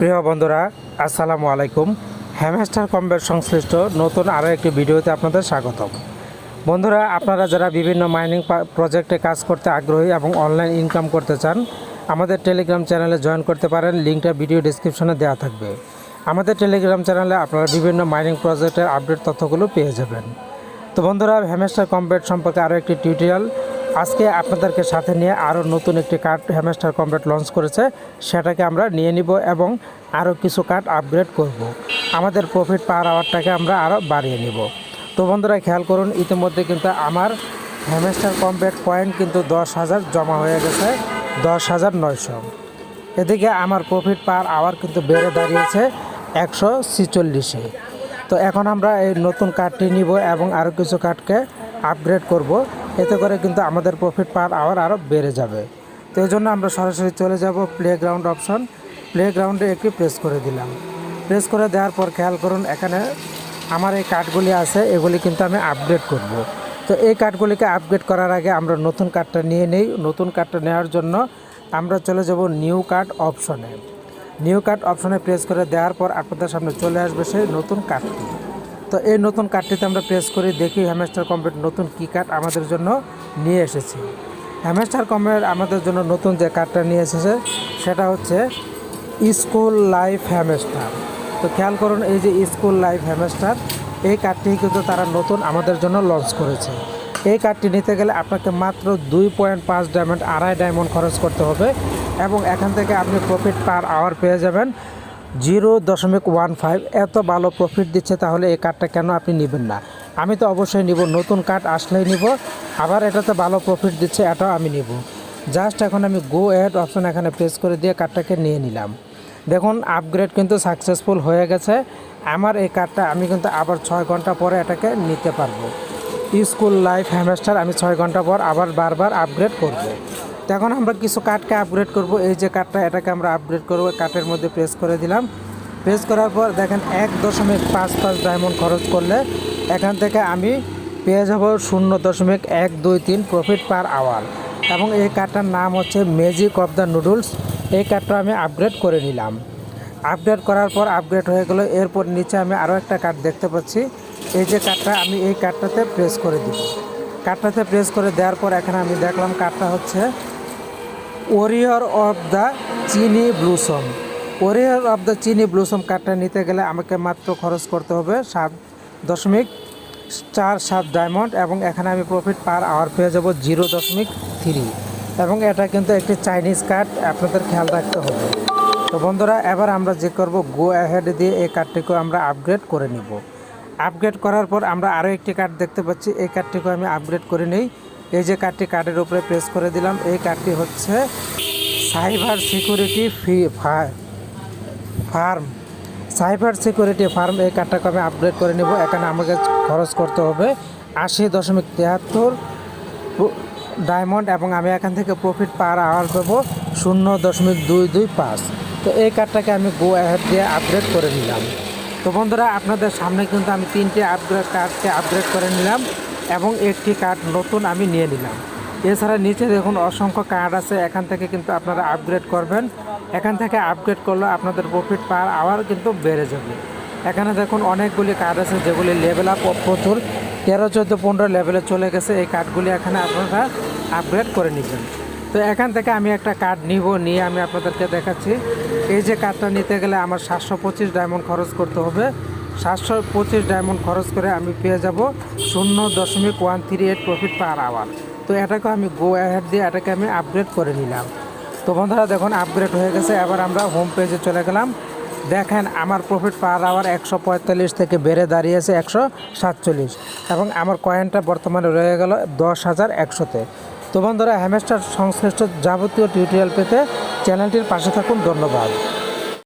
প্রিয় বন্ধুরা, আসসালামু আলাইকুম। হ্যামস্টার কম্বের সংশ্লিষ্ট নতুন আরও একটি ভিডিওতে আপনাদের স্বাগতম। বন্ধুরা, আপনারা যারা বিভিন্ন মাইনিং প্রজেক্টে কাজ করতে আগ্রহী এবং অনলাইন ইনকাম করতে চান, আমাদের টেলিগ্রাম চ্যানেলে জয়েন করতে পারেন লিঙ্কটা ভিডিও ডিসক্রিপশনে দেওয়া থাকবে। আমাদের টেলিগ্রাম চ্যানেলে আপনারা বিভিন্ন মাইনিং প্রজেক্টের আপডেট তথ্যগুলো পেয়ে যাবেন। তো বন্ধুরা, হ্যামস্টার কম্বেট সম্পর্কে আরও একটি টিউটোরিয়াল আজকে আপনাদেরকে সাথে নিয়ে আরও নতুন একটি কার্ড হ্যামস্টার কম্বেট লঞ্চ করেছে। সেটাকে আমরা নিয়ে নিব এবং আরও কিছু কার্ড আপগ্রেড করব। আমাদের প্রফিট পার আওয়ারটাকে আমরা আরও বাড়িয়ে নিব। তো বন্ধুরা, খেয়াল করুন, ইতিমধ্যে কিন্তু আমার হ্যামস্টার কম্বেট পয়েন্ট কিন্তু দশ হাজার জমা হয়ে গেছে, দশ হাজার নয়শো। এদিকে আমার প্রফিট পার আওয়ার কিন্তু বেড়ে দাঁড়িয়েছে একশো ছিচল্লিশে। তো এখন আমরা এই নতুন কার্ডটি নিব এবং আরও কিছু কার্ডকে আপগ্রেড করব। এতে করে কিন্তু আমাদের প্রফিট পার আওয়ার আরও বেড়ে যাবে। তো এই জন্য আমরা সরাসরি চলে যাব প্লে গ্রাউন্ড অপশন প্লে গ্রাউন্ডে একটি প্রেস করে দিলাম। প্রেস করে দেওয়ার পর খেয়াল করুন, এখানে আমার এই কার্ডগুলি আছে, এগুলি কিন্তু আমি আপগ্রেড করব। তো এই কার্ডগুলিকে আপগ্রেড করার আগে আমরা নতুন কার্ডটা নিয়ে নেই। নতুন কার্ডটা নেওয়ার জন্য আমরা চলে যাব নিউ কার্ড অপশনে নিউ কার্ড অপশনে প্রেস করে দেওয়ার পর আপনাদের সামনে চলে আসবে সেই নতুন কার্ডটি তো এই নতুন কার্ডটিতে আমরা প্রেস করে দেখি হ্যামেস্টার কম্পেট নতুন কী কার্ড আমাদের জন্য নিয়ে এসেছে। হ্যামেস্টার কম্পেট আমাদের জন্য নতুন যে কার্ডটা নিয়ে এসেছে, সেটা হচ্ছে স্কুল লাইফ হ্যামেস্টার তো খেয়াল করুন এই যে স্কুল লাইফ হ্যামেস্টার এই কার্ডটি কিন্তু তারা নতুন আমাদের জন্য লঞ্চ করেছে। এই কার্ডটি নিতে গেলে আপনাকে মাত্র দুই পয়েন্ট পাঁচ ডায়মন্ড আড়াই ডায়মন্ড খরচ করতে হবে এবং এখান থেকে আপনি প্রফিট পার আওয়ার পেয়ে যাবেন। জিরো দশমিক ওয়ান ফাইভ এত ভালো প্রফিট দিচ্ছে, তাহলে এই কার্ডটা কেন আপনি নেবেন না? আমি তো অবশ্যই নিব, নতুন কার্ড আসলেই নিব। আবার এটাতে ভালো প্রফিট দিচ্ছে, এটাও আমি নিব। জাস্ট এখন আমি গো অ্যাড অপশন এখানে প্রেস করে দিয়ে কার্ডটাকে নিয়ে নিলাম। দেখুন আপগ্রেড কিন্তু সাকসেসফুল হয়ে গেছে। আমার এই কার্ডটা আমি কিন্তু আবার ছয় ঘণ্টা পরে এটাকে নিতে পারব। স্কুল লাইফ হ্যামেস্টার আমি ছয় ঘণ্টা পর আবার বারবার আপগ্রেড করব। তো এখন আমরা কিছু কাঠকে আপগ্রেড করব। এই যে কাঠটা, এটাকে আমরা আপগ্রেড করব। কাঠের মধ্যে প্রেস করে দিলাম। প্রেস করার পর দেখেন এক দশমিক পাঁচ পাঁচ ডায়মন্ড খরচ করলে এখান থেকে আমি পেয়ে যাব শূন্য দশমিক এক দুই তিন প্রফিট পার আওয়ার এবং এই কার্ডটার নাম হচ্ছে ম্যাজিক অফ দ্য নুডলস এই কার্ডটা আমি আপগ্রেড করে নিলাম। আপডেট করার পর আপগ্রেড হয়ে গেল। এরপর নিচে আমি আরও একটা কাঠ দেখতে পাচ্ছি। এই যে কাঠটা, আমি এই কার্ডটাতে প্রেস করে দিব কাঠটাতে প্রেস করে দেওয়ার পর এখানে আমি দেখলাম কাঠটা হচ্ছে ওরিয়র অফ দ্য চিনি ব্লুসম ওরিয়র অফ দ্য চিনি ব্লুসম কার্ডটা নিতে গেলে আমাকে মাত্র খরচ করতে হবে সাত দশমিক চার সাত ডায়মন্ড এবং এখানে আমি প্রফিট পার আওয়ার পেয়ে যাব জিরো দশমিক থ্রি এবং এটা কিন্তু একটি চাইনিজ কার্ড আপনাদের খেয়াল রাখতে হবে। তো বন্ধুরা, এবার আমরা যে করব গো অ্যাহেড দিয়ে এই কার্ডটিকে আমরা আপগ্রেড করে নিব। আপগ্রেড করার পর আমরা আরও একটি কার্ড দেখতে পাচ্ছি। এই কার্ডটিকে আমি আপগ্রেড করে নিই। এই যে কার্ডটি কার্ডের উপরে প্রেস করে দিলাম, এই কার্ডটি হচ্ছে cyber security fee firm cyber security firm এই কার্ডটাকে আমি আপগ্রেড করে নেব। এখানে আমাকে খরচ করতে হবে আশি দশমিক তিয়াত্তর ডায়মন্ড এবং আমি এখান থেকে প্রফিট পার আওয়ার পাবো শূন্য দশমিক দুই দুই পাঁচ। তো এই কার্ডটাকে আমি গো অ্যাপ দিয়ে আপগ্রেড করে নিলাম। তো বন্ধুরা, আপনাদের সামনে কিন্তু আমি তিনটে আপগ্রেড কার্ডকে আপগ্রেড করে নিলাম। এবং একটি কার্ড নতুন আমি নিয়ে নিলাম। এছাড়া নিচে দেখুন অসংখ্য কার্ড আছে, এখান থেকে কিন্তু আপনারা আপগ্রেড করবেন। এখান থেকে আপগ্রেড করলে আপনাদের প্রফিট পার আওয়ার কিন্তু বেড়ে যাবে। এখানে দেখুন অনেকগুলি কার্ড আছে, যেগুলি লেভেল আপ প্রচুর। তেরো, চোদ্দ, পনেরো লেভেলে চলে গেছে। এই কার্ডগুলি এখানে আপনারা আপগ্রেড করে নেবেন। তো এখান থেকে আমি একটা কার্ড নিব, নিয়ে আমি আপনাদেরকে দেখাচ্ছি। এই যে কার্ডটা নিতে গেলে আমার সাতশো পঁচিশ ডায়মন্ড খরচ করতে হবে। সাতশো পঁচিশ ডায়মন্ড খরচ করে আমি পেয়ে যাব শূন্য দশমিক one three eight profit per hour তো এটাকে আমি গো অ্যাহেড দিয়ে এটাকে আমি আপগ্রেড করে নিলাম। তো বন্ধুরা দেখুন আপগ্রেড হয়ে গেছে। এবার আমরা হোম পেজে চলে গেলাম। দেখেন, আমার প্রফিট পার আওয়ার একশো পঁয়তাল্লিশ থেকে বেড়ে দাঁড়িয়েছে একশো সাতচল্লিশ এবং আমার কয়েনটা বর্তমানে রয়ে গেল দশ হাজার একশোতে। তো বন্ধুরা হ্যামেস্টার সংশ্লিষ্ট যাবতীয় টিউটোরিয়াল পেতে চ্যানেলটির পাশে থাকুন। ধন্যবাদ।